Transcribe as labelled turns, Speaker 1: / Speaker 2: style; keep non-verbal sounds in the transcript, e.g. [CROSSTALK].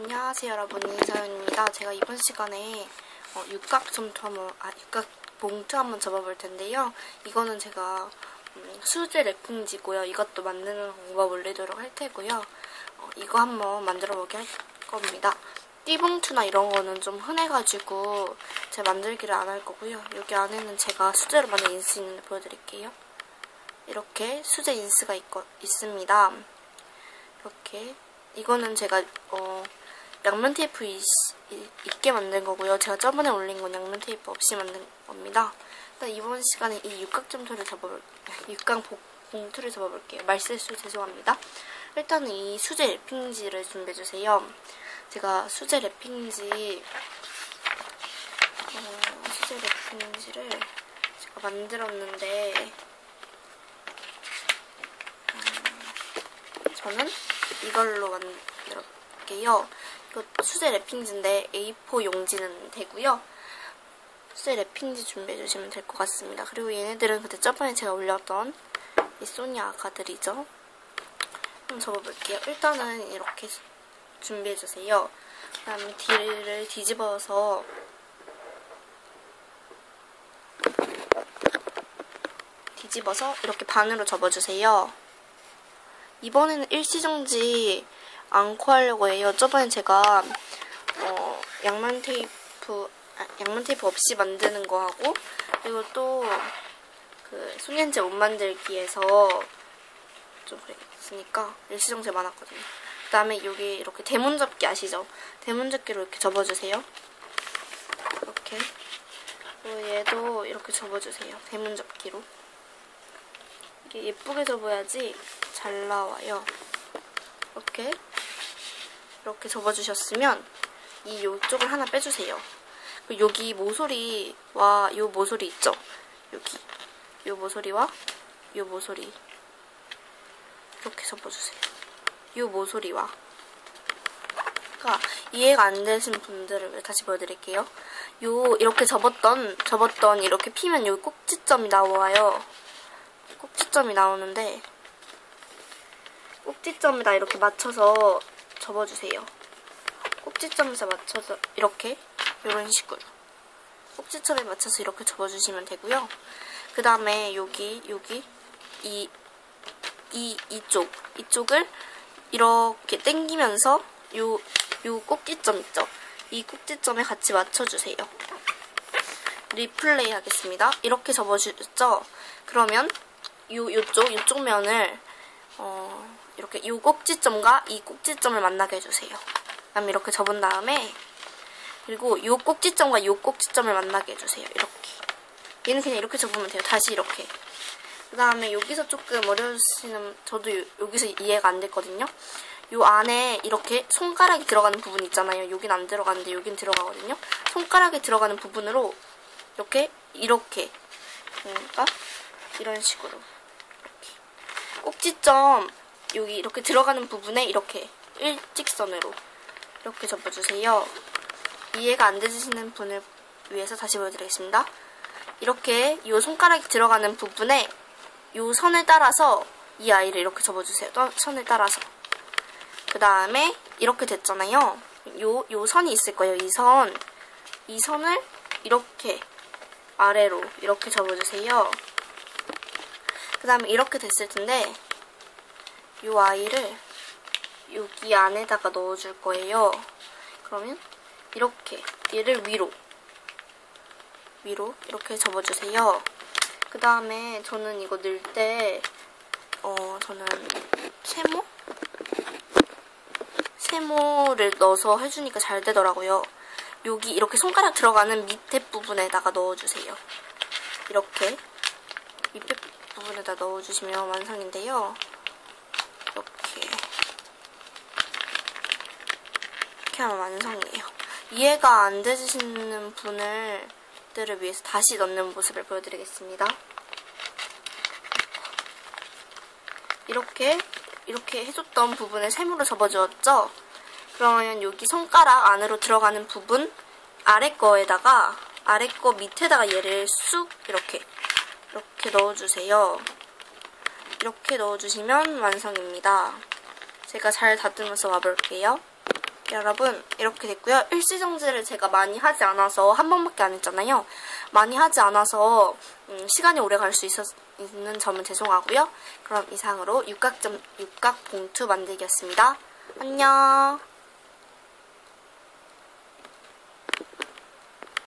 Speaker 1: 안녕하세요 여러분 이사연입니다. 제가 이번 시간에 어, 육각 점토 한번 아 육각 봉투 한번 접어볼 텐데요. 이거는 제가 음, 수제 랩핑지고요. 이것도 만드는 방법 올리도록 할 테고요. 어, 이거 한번 만들어 보게 할 겁니다. 띠봉투나 이런 거는 좀 흔해가지고 제가 만들기를 안 할 거고요. 여기 안에는 제가 수제로 만든 인스 있는데 보여드릴게요. 이렇게 수제 인스가 있거, 있습니다. 이렇게 이거는 제가 어, 양면 테이프 있, 있게 만든 거고요. 제가 저번에 올린 건 양면 테이프 없이 만든 겁니다. 일단 이번 시간에 이 육각점토를 접어볼 [LAUGHS] 육각 복- 봉투를 접어볼게요. 말실수 죄송합니다. 일단은 이 수제 랩핑지를 준비해주세요. 제가 수제 랩핑지 어, 수제 랩핑지를 제가 만들었는데 저는 이걸로 만들었게요. 수제 랩핑지인데 A4 용지는 되고요. 수제 랩핑지 준비해 주시면 될 것 같습니다. 그리고 얘네들은 그때 저번에 제가 올렸던 이 소니 아가들이죠. 한번 접어볼게요. 일단은 이렇게 준비해 주세요. 그 다음에 뒤를 뒤집어서 뒤집어서 이렇게 반으로 접어주세요. 이번에는 일시정지 않고 하려고 해요. 저번에 제가 어, 양면 테이프 아, 양면 테이프 없이 만드는 거 하고 그리고 또그 소년제 옷 만들기에서 좀 그랬으니까 일시정지 많았거든요. 그 다음에 여기 이렇게 대문 접기 아시죠? 대문 접기로 이렇게 접어주세요. 이렇게 그리고 얘도 이렇게 접어주세요. 대문 접기로. 이게 예쁘게 접어야지 잘 나와요. 이렇게 이렇게 접어주셨으면 이 요쪽을 하나 빼주세요. 그리고 여기 모서리와 요 모서리 있죠? 여기 요 모서리와 요 모서리 이렇게 접어주세요. 요 모서리와 그러니까 이해가 안 되신 분들을 다시 보여드릴게요. 요 이렇게 접었던 접었던 이렇게 피면 요 꼭지점이 나와요. 꼭지점이 나오는데 꼭지점에다 이렇게 맞춰서 접어주세요. 꼭지점에서 맞춰서 이렇게 이런 식으로 꼭지점에 맞춰서 이렇게 접어주시면 되고요. 그 다음에 여기 여기 이, 이 이쪽 이쪽을 이렇게 당기면서 요, 요 꼭지점 있죠? 이 꼭지점에 같이 맞춰주세요. 리플레이 하겠습니다. 이렇게 접어주죠? 그러면 요, 요쪽, 요쪽 면을, 어, 이렇게 요 꼭지점과 이 꼭지점을 만나게 해주세요. 그 다음에 이렇게 접은 다음에, 그리고 요 꼭지점과 요 꼭지점을 만나게 해주세요. 이렇게. 얘는 그냥 이렇게 접으면 돼요. 다시 이렇게. 그 다음에 여기서 조금 어려우시는, 저도 요- 여기서 이해가 안 됐거든요. 요 안에 이렇게 손가락이 들어가는 부분 있잖아요. 여긴 안 들어가는데 여긴 들어가거든요. 손가락이 들어가는 부분으로 이렇게, 이렇게. 그러니까 이런 식으로. 이렇게. 꼭지점 여기 이렇게 들어가는 부분에 이렇게 일직선으로 이렇게 접어주세요. 이해가 안 되시는 분을 위해서 다시 보여드리겠습니다. 이렇게 이 손가락이 들어가는 부분에 이 선을 따라서 이 아이를 이렇게 접어주세요. 또 선을 따라서. 그 다음에 이렇게 됐잖아요. 요, 요 선이 있을 거예요. 이 선. 이 선을 이렇게 아래로 이렇게 접어주세요. 그 다음에 이렇게 됐을 텐데 이 아이를 여기 안에다가 넣어줄 거예요. 그러면 이렇게 얘를 위로 위로 이렇게 접어주세요. 그 다음에 저는 이거 넣을 때 어, 저는 세모? 세모를 넣어서 해주니까 잘 되더라고요. 여기 이렇게 손가락 들어가는 밑에 부분에다가 넣어주세요. 이렇게 밑에 부분에다 넣어주시면 완성인데요. 이렇게 이렇게 하면 완성이에요. 이해가 안 되시는 분을 들을 위해서 다시 넣는 모습을 보여드리겠습니다. 이렇게 이렇게 해줬던 부분을 세모로 접어주었죠? 그러면 여기 손가락 안으로 들어가는 부분 아래 거에다가 아래 거 밑에다가 얘를 쑥 이렇게 이렇게 넣어주세요. 이렇게 넣어주시면 완성입니다. 제가 잘 다듬어서 와볼게요. 여러분 이렇게 됐고요. 일시정지를 제가 많이 하지 않아서 한 번밖에 안 했잖아요. 많이 하지 않아서 음, 시간이 오래 갈 수 있는 점은 죄송하고요. 그럼 이상으로 육각점, 육각 봉투 만들기였습니다. 안녕.